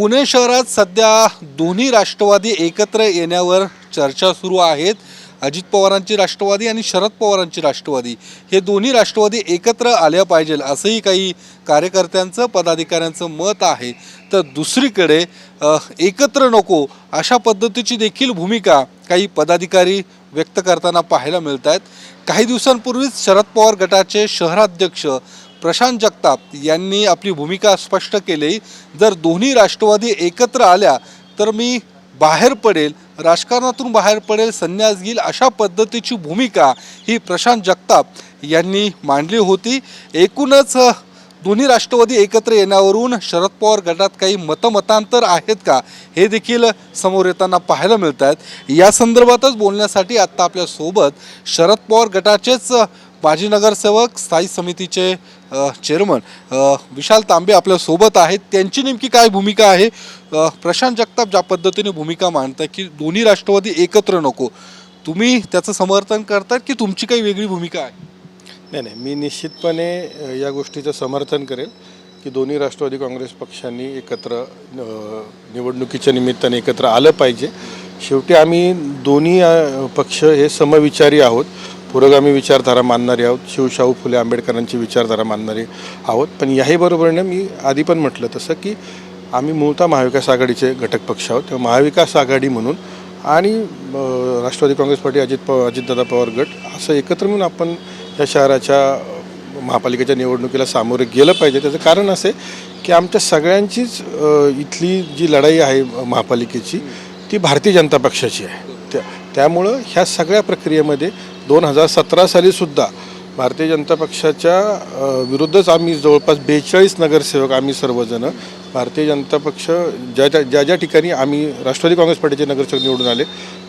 पुणे शहरात सध्या दोन्ही राष्ट्रवादी एकत्र येण्यावर चर्चा सुरू आहेत. अजित पवारांची राष्ट्रवादी आणि शरद पवारांची राष्ट्रवादी. हे दोन्ही राष्ट्रवादी एकत्र आल्या पाहिजे असंही काही कार्यकर्त्यांचं पदाधिकाऱ्यांचं मत आहे. तर दुसरीकडे एकत्र नको अशा पद्धतीची देखील भूमिका काही पदाधिकारी व्यक्त करताना पाहायला मिळत आहेत काही दिवसांपूर्वीच शरद पवार गटाचे शहराध्यक्ष प्रशांत जगताप यांनी आपली भूमिका स्पष्ट केली. जर दोन्ही राष्ट्रवादी एकत्र आल्या तर मी बाहेर पडेल राजकारणातून बाहेर पडेल संन्यास घेईल अशा पद्धतीची भूमिका ही प्रशांत जगताप यांनी मांडली होती. एकूणच दोन्ही राष्ट्रवादी एकत्र येण्यावरून शरद पवार गटात काही मतमतांतर आहेत का हे देखील समोर येताना पाहायला मिळत आहेत या संदर्भातच बोलण्यासाठी आत्ता आपल्यासोबत शरद पवार गटाचेच माजी नगरसेवक स्थायी समितीचे चेअरमन विशाल तांबे आपल्यासोबत आहेत. त्यांची नेमकी काय भूमिका आहे? प्रशांत जगताप ज्या पद्धतीने भूमिका मांडतात की दोन्ही राष्ट्रवादी एकत्र नको तुम्ही त्याचं समर्थन करतात की तुमची काही वेगळी भूमिका आहे? नाही नाही मी निश्चितपणे या गोष्टीचं समर्थन करेल की दोन्ही राष्ट्रवादी काँग्रेस पक्षांनी एकत्र निवडणुकीच्या निमित्ताने एकत्र आलं पाहिजे. शेवटी आम्ही दोन्ही पक्ष हे समविचारी आहोत. पुरोगामी विचारधारा मानणारे आहोत. शिवशाहू फुले आंबेडकरांची विचारधारा मानणारे आहोत. पण याही बरोबरीने मी आधी पण म्हटलं तसं की आम्ही मूळतः महाविकास आघाडीचे घटक पक्ष आहोत. तेव्हा महाविकास आघाडी म्हणून आणि राष्ट्रवादी काँग्रेस पार्टी अजित पवार अजितदादा पवार गट असं एकत्र मिळून आपण या शहराच्या महापालिकेच्या निवडणुकीला सामोरे गेलं पाहिजे. त्याचं कारण असे की आमच्या सगळ्यांचीच इथली जी लढाई आहे महापालिकेची ती भारतीय जनता पक्षाची आहे. त्या त्यामुळं ह्या सगळ्या प्रक्रियेमध्ये दोन हजार सतरा सालीसुद्धा भारतीय जनता पक्षाच्या विरुद्धच आम्ही जवळपास बेचाळीस नगरसेवक आम्ही सर्वजण भारतीय जनता पक्ष ज्या ज्या ज्या ज्या ठिकाणी आम्ही राष्ट्रवादी काँग्रेस पार्टीचे नगरसेवक निवडून आले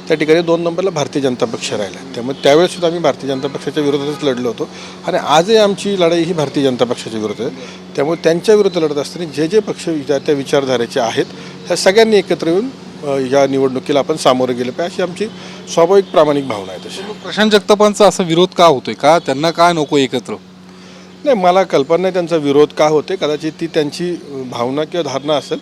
त्या ठिकाणी दोन नंबरला भारतीय जनता पक्ष राहिला. त्यामुळे त्यावेळेसुद्धा आम्ही भारतीय जनता पक्षाच्या विरोधातच लढलो होतो आणि आजही आमची लढाई ही भारतीय जनता पक्षाच्या विरोधात आहे. त्यामुळे त्यांच्या विरुद्ध लढत असताना जे जे पक्ष त्या विचारधारेचे आहेत ह्या सगळ्यांनी एकत्र येऊन या निवडणुकीला आपण सामोरे गेले पाहिजे अशी आमची स्वाभाविक प्रामाणिक भावना आहे तशी. प्रशांत जगतापांचा असा विरोध का होतोय का? त्यांना काय नको एकत्र? नाही मला कल्पना नाही त्यांचा विरोध का होते कदाचित ती त्यांची भावना किंवा धारणा असेल.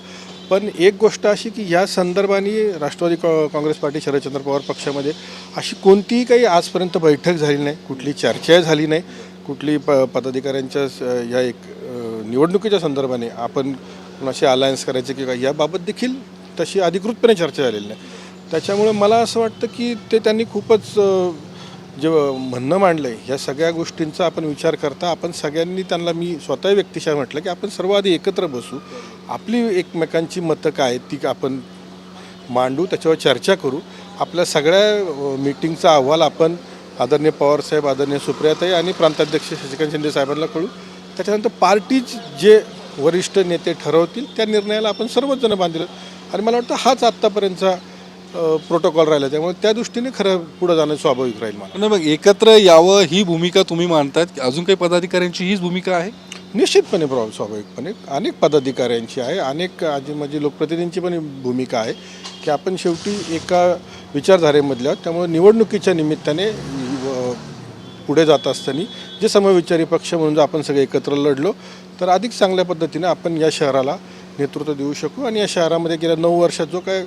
पण एक गोष्ट अशी की या संदर्भाने राष्ट्रवादी काँ काँग्रेस पार्टी शरदचंद्र पवार पक्षामध्ये अशी कोणतीही काही आजपर्यंत बैठक झाली नाही कुठली चर्चा झाली नाही कुठली प पदाधिकाऱ्यांच्या या एक निवडणुकीच्या संदर्भाने आपण कोणाशी अलायन्स करायचे किंवा याबाबत देखील तशी अधिकृतपणे चर्चा झालेली नाही. त्याच्यामुळे मला असं वाटतं की ते त्यांनी खूपच जे म्हणणं मांडलं आहे ह्या सगळ्या गोष्टींचा आपण विचार करता आपण सगळ्यांनी त्यांना मी स्वतः व्यक्तिशः म्हटलं की आपण सर्व आधी एकत्र बसू. आपली एकमेकांची मतं काय ती आपण मांडू त्याच्यावर चर्चा करू. आपल्या सगळ्या मीटिंगचा अहवाल आपण आदरणीय पवारसाहेब आदरणीय सुप्रियाताई आणि प्रांताध्यक्ष शशिकांत शिंदे साहेबांना कळू. त्याच्यानंतर पार्टीज जे वरिष्ठ नेते ठरवतील त्या निर्णयाला आपण सर्वच जण बांधलं. आणि मला वाटतं हाच आत्तापर्यंतचा प्रोटोकॉल राहिला. त्यामुळे त्या दृष्टीने खरं पुढं जाणं स्वाभाविक राहील मला. नाही मग एकत्र यावं ही भूमिका तुम्ही मांडतायत अजून काही पदाधिकाऱ्यांची हीच भूमिका आहे? निश्चितपणे प्रॉब्लेम स्वाभाविकपणे. अनेक पदाधिकाऱ्यांची आहे. अनेक आजी माझी लोकप्रतिनिधींची पण भूमिका आहे की आपण शेवटी एका विचारधारेमधल्या. त्यामुळे निवडणुकीच्या निमित्ताने पुढे जात असताना जे समविचारी पक्ष म्हणून जर आपण सगळे एकत्र लढलो तर अधिक चांगल्या पद्धतीने आपण या शहराला नेतृत्व देऊ शकू आणि या शहरामध्ये गेल्या नऊ वर्षात जो काय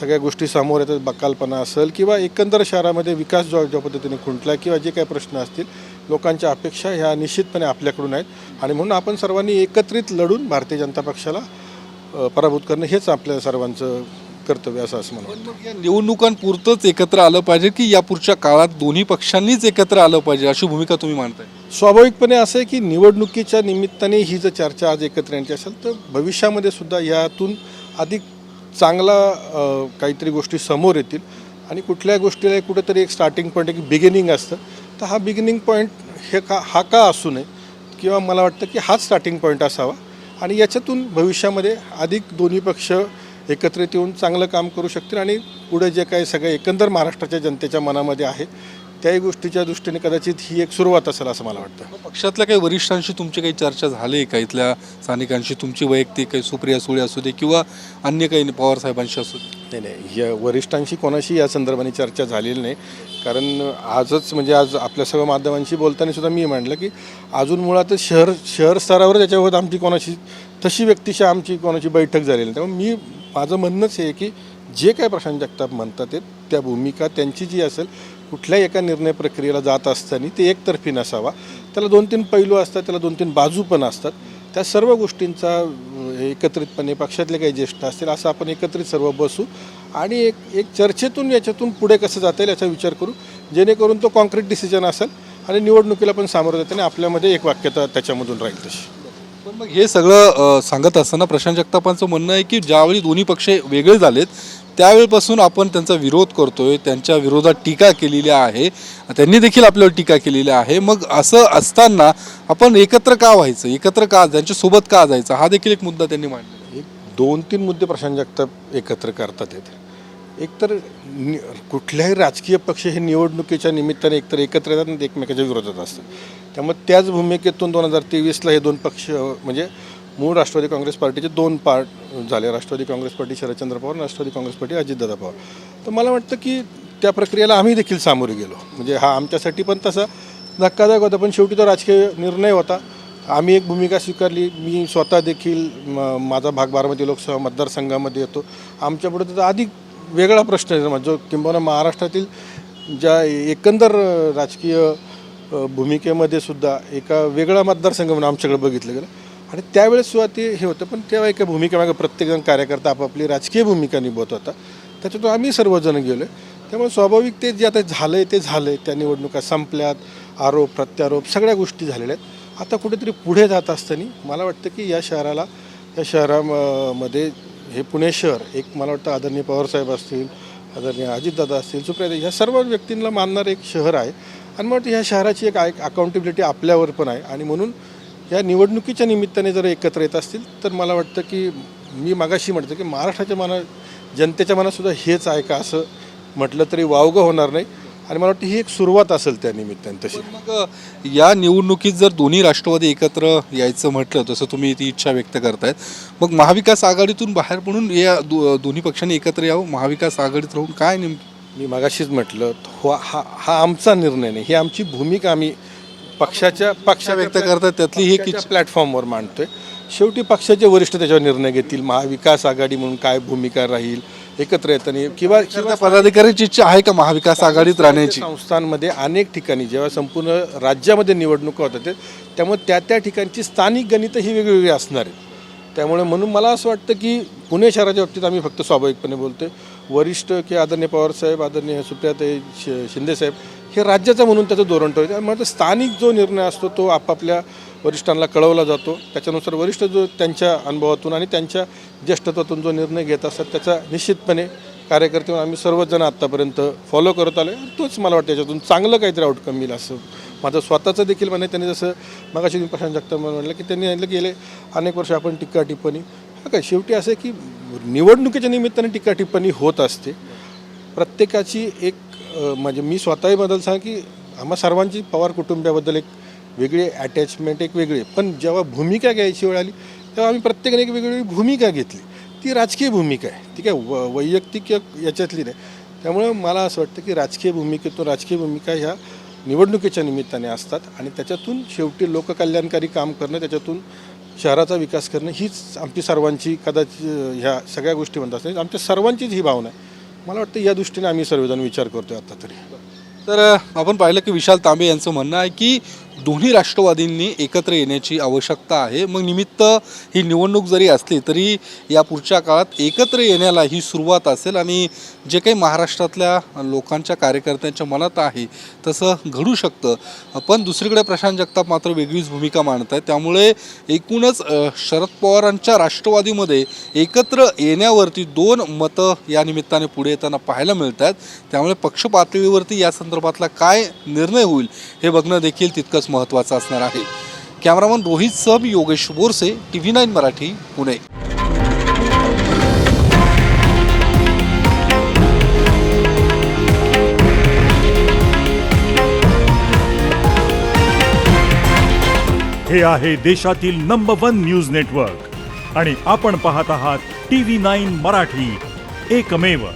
सगळ्या गोष्टी समोर येतात बकालपणा असेल किंवा एकंदर शहरामध्ये विकास जो ज्या पद्धतीने खुंटला किंवा जे काही प्रश्न असतील लोकांच्या अपेक्षा ह्या निश्चितपणे आपल्याकडून आहेत. आणि म्हणून आपण सर्वांनी एकत्रित लढून भारतीय जनता पक्षाला पराभूत करणं हेच आपल्या सर्वांचं कर्तव्य असं असं मला वाटतं. पण मग या निवडणुकांपुरतंच एकत्र आलं पाहिजे की या पुढच्या काळात दोन्ही पक्षांनीच एकत्र आलं पाहिजे अशी भूमिका तुम्ही मांडताय? स्वाभाविकपणे असं आहे की निवडणुकीच्या निमित्ताने ही जर चर्चा आज एकत्र यांची असेल तर भविष्यामध्ये सुद्धा यातून अधिक चांगला अ, काहीतरी गोष्टी समोर येतील. आणि कुठल्या गोष्टीला एक कुठेतरी एक स्टार्टिंग पॉईंट एक बिगिनिंग असतं. तर हा बिगिनिंग पॉईंट हे का हा का असू नये किंवा मला वाटतं की हाच स्टार्टिंग पॉईंट असावा. आणि याच्यातून भविष्यामध्ये अधिक दोन्ही पक्ष एकत्रित येऊन चांगलं काम करू शकतील आणि पुढे जे काही सगळं एकंदर महाराष्ट्राच्या जनतेच्या मनामध्ये आहे त्याही गोष्टीच्या दृष्टीने कदाचित ही एक सुरुवात असेल असं मला वाटतं. पक्षातल्या काही वरिष्ठांशी तुमची काही चर्चा झाली आहे का? इथल्या स्थानिकांशी तुमची वैयक्तिक काही सुप्रिया सुळे असू दे किंवा अन्य काही पवार साहेबांशी असू दे? नाही नाही या वरिष्ठांशी कोणाशी या संदर्भाने चर्चा झालेली नाही. कारण आजच म्हणजे आज आपल्या सर्व माध्यमांशी बोलताना सुद्धा मी म्हटलं की अजून मुळातच शहर शहर स्तरावर त्याच्यावर आमची कोणाशी तशी व्यक्तिशा आमची कोणाची बैठक झालेली नाही. त्यामुळे मी माझं म्हणणंच हे की जे काय प्रशांत जगताप म्हणतात त्या भूमिका त्यांची जी असेल कुठल्याही एका निर्णय प्रक्रियेला जात असताना ते एकतर्फी नसावा. त्याला दोन तीन पैलू असतात त्याला दोन तीन बाजू पण असतात. त्या सर्व गोष्टींचा एकत्रितपणे पक्षातले काही ज्येष्ठ असतील असं आपण एकत्रित सर्व बसू आणि एक एक चर्चेतून याच्यातून पुढे कसं जाता येईल याचा विचार करू. जेणेकरून तो कॉन्क्रीट डिसिजन असेल आणि निवडणुकीला पण सामोरं जाताना आपल्यामध्ये एक वाक्यता त्याच्यामधून राहील तशी. पण मग हे सगळं सांगत असताना प्रशांत जगतापांचं म्हणणं आहे की ज्यावेळी दोन्ही पक्ष वेगळे झालेत त्यावेळेपासून आपण त्यांचा विरोध करतोय त्यांच्या विरोधात टीका केलेली आहे त्यांनी देखील आपल्यावर टीका केलेली आहे. मग असं असताना आपण एकत्र का व्हायचं? एकत्र का त्यांच्यासोबत का जायचं? हा देखील एक मुद्दा त्यांनी मांडला एक दोन तीन मुद्दे प्रशांत जगताप एकत्र करतात येते एकतर कुठल्याही राजकीय पक्ष हे निवडणुकीच्या निमित्ताने एकतर एकत्र येतात आणि ते एकमेकाच्या विरोधात असतात. त्यामुळे त्याच भूमिकेतून दोन हजार तेवीसला हे दोन पक्ष म्हणजे मूळ राष्ट्रवादी काँग्रेस पार्टीचे दोन पार्ट झाले. Rashtravadi Congress party Sharadchandra Pawar Rashtravadi Congress party Ajitdada Pawar. तर मला वाटतं की त्या प्रक्रियेला आम्ही देखील सामोरे गेलो. म्हणजे हा आमच्यासाठी पण तसा धक्कादायक होता पण शेवटी तो राजकीय निर्णय होता. आम्ही एक भूमिका स्वीकारली. मी स्वतः देखील म- माझा भाग बारामती लोकसभा मतदारसंघामध्ये येतो. आमच्यापुढे तर अधिक वेगळा प्रश्न आहे. जो किंबहुना महाराष्ट्रातील ज्या एकंदर राजकीय भूमिकेमध्ये सुद्धा एका वेगळा मतदारसंघ म्हणून आमच्याकडे बघितलं गेलं. आणि त्यावेळेस सुद्धा ते हे होतं पण तेव्हा एका भूमिकेमागे प्रत्येकजण कार्यकर्ता आपापली राजकीय भूमिका निभवत होता. त्याच्यातून आम्ही सर्वजण गेलो त्यामुळे स्वाभाविक ते जे आता झालं आहे ते झालं आहे त्या निवडणुका संपल्यात आरोप प्रत्यारोप सगळ्या गोष्टी झालेल्या आहेत. आता कुठेतरी पुढे जात असताना मला वाटतं की या शहराला या शहरामध्ये हे पुणे शहर एक मला वाटतं आदरणीय पवारसाहेब असतील आदरणीय अजितदादा असतील सुप्रिया ह्या सर्व व्यक्तींना मानणारं एक शहर आहे. आणि मग वाटतं ह्या शहराची एक अकाउंटेबिलिटी आपल्यावर पण आहे. आणि म्हणून या निवडणुकीच्या निमित्ताने जर एकत्र येत असतील तर मला वाटतं की मी मागाशी म्हणतो की महाराष्ट्राच्या मना जनतेच्या मनातसुद्धा हेच आहे का असं म्हटलं तरी वावगं होणार नाही. आणि मला वाटतं ही एक सुरुवात असेल त्या निमित्ताने तशी. मग या निवडणुकीत जर दोन्ही राष्ट्रवादी एकत्र यायचं म्हटलं तसं तुम्ही ती इच्छा व्यक्त करतायत मग महाविकास आघाडीतून बाहेर पडून या दो- दोन्ही पक्षांनी एकत्र यावं महाविकास आघाडीत राहून काय नेमकं मी मागाशीच म्हटलं हो हा हा आमचा निर्णय नाही. ही आमची भूमिका आम्ही पक्षाच्या पक्षा व्यक्त करतात त्यातली ही इच्छा. प्लॅटफॉर्मवर मांडतोय. शेवटी पक्षाचे वरिष्ठ त्याच्यावर निर्णय घेतील. महाविकास आघाडी म्हणून काय भूमिका राहील एकत्र येताना किंवा त्या पदाधिकाऱ्याची इच्छा आहे का महाविकास आघाडीत राहण्याची? संस्थांमध्ये अनेक ठिकाणी जेव्हा संपूर्ण राज्यामध्ये निवडणुका होतात त्यामुळे त्या त्या ठिकाणची स्थानिक गणितं ही वेगवेगळी असणार आहेत. त्यामुळे म्हणून मला असं वाटतं की पुणे शहराच्या बाबतीत आम्ही फक्त स्वाभाविकपणे बोलतोय. वरिष्ठ की आदरणीय पवारसाहेब आदरणीय सुप्रियाताई शि शिंदेसाहेब हे राज्याचं म्हणून त्याचं धोरण ठरवतं. म्हणजे स्थानिक जो निर्णय असतो तो आपापल्या वरिष्ठांना कळवला जातो. त्याच्यानुसार वरिष्ठ जो त्यांच्या अनुभवातून आणि त्यांच्या ज्येष्ठत्वातून जो निर्णय घेत असतात त्याचा निश्चितपणे कार्यकर्ते म्हणून आम्ही सर्वजण आत्तापर्यंत फॉलो करत आलो आहे तोच मला वाटतं याच्यातून चांगलं काहीतरी आउटकम येईल असं माझं स्वतःचं देखील म्हणे त्यांनी जसं मगाशी प्रशांत जगताप म्हटलं की त्यांनी गेले अनेक वर्ष आपण टीका टिप्पणी. हा काय शेवटी असं आहे की निवडणुकीच्या निमित्ताने टीका टिप्पणी होत असते. प्रत्येकाची एक म्हणजे मी स्वतःही बदल सांग की आम्हा सर्वांची पवार कुटुंबियाबद्दल एक वेगळी अटॅचमेंट एक वेगळी. पण जेव्हा भूमिका घ्यायची वेळ आली तेव्हा आम्ही प्रत्येकाने एक वेगवेगळी भूमिका घेतली. ती राजकीय भूमिका आहे. ती काय व वैयक्तिक याच्यातली नाही. त्यामुळं मला असं वाटतं की राजकीय भूमिकेतून राजकीय भूमिका ह्या निवडणुकीच्या निमित्ताने असतात आणि त्याच्यातून शेवटी लोककल्याणकारी काम करणं त्याच्यातून शहराचा विकास करणं हीच आमची सर्वांची कदाचित ह्या सगळ्या गोष्टी म्हणतात असतात आमच्या सर्वांचीच ही भावना आहे. मला वाटतं या दृष्टीने आम्ही सर्वजण विचार करतोय आता तरी. तर आपण पाहिलं की विशाल तांबे यांचं म्हणणं आहे की दोन्ही राष्ट्रवादींनी एकत्र येण्याची आवश्यकता आहे. मग निमित्त ही निवडणूक जरी असली तरी या पुढच्या काळात एकत्र येण्याला ही सुरुवात असेल आणि जे काही महाराष्ट्रातल्या लोकांच्या कार्यकर्त्यांच्या मनात आहे तसं घडू शकतं. पण दुसरीकडे प्रशांत जगताप मात्र वेगळीच भूमिका मांडत आहेत त्यामुळे एकूणच शरद पवारांच्या राष्ट्रवादीमध्ये एकत्र येण्यावरती दोन मतं या निमित्ताने पुढे येताना पाहायला मिळत आहेत त्यामुळे पक्ष पातळीवरती या संदर्भातला काय निर्णय होईल हे बघणं देखील तितकं तितकंच महत्त्वाचं असणार आहे. कॅमेरामन रोहित सम Yogesh Borse T V nine Marathi Pune. हे आहे देशातील नंबर वन न्यूज नेटवर्क आणि आपण पाहत आहात टी व्ही नाईन मराठी. एकमेव.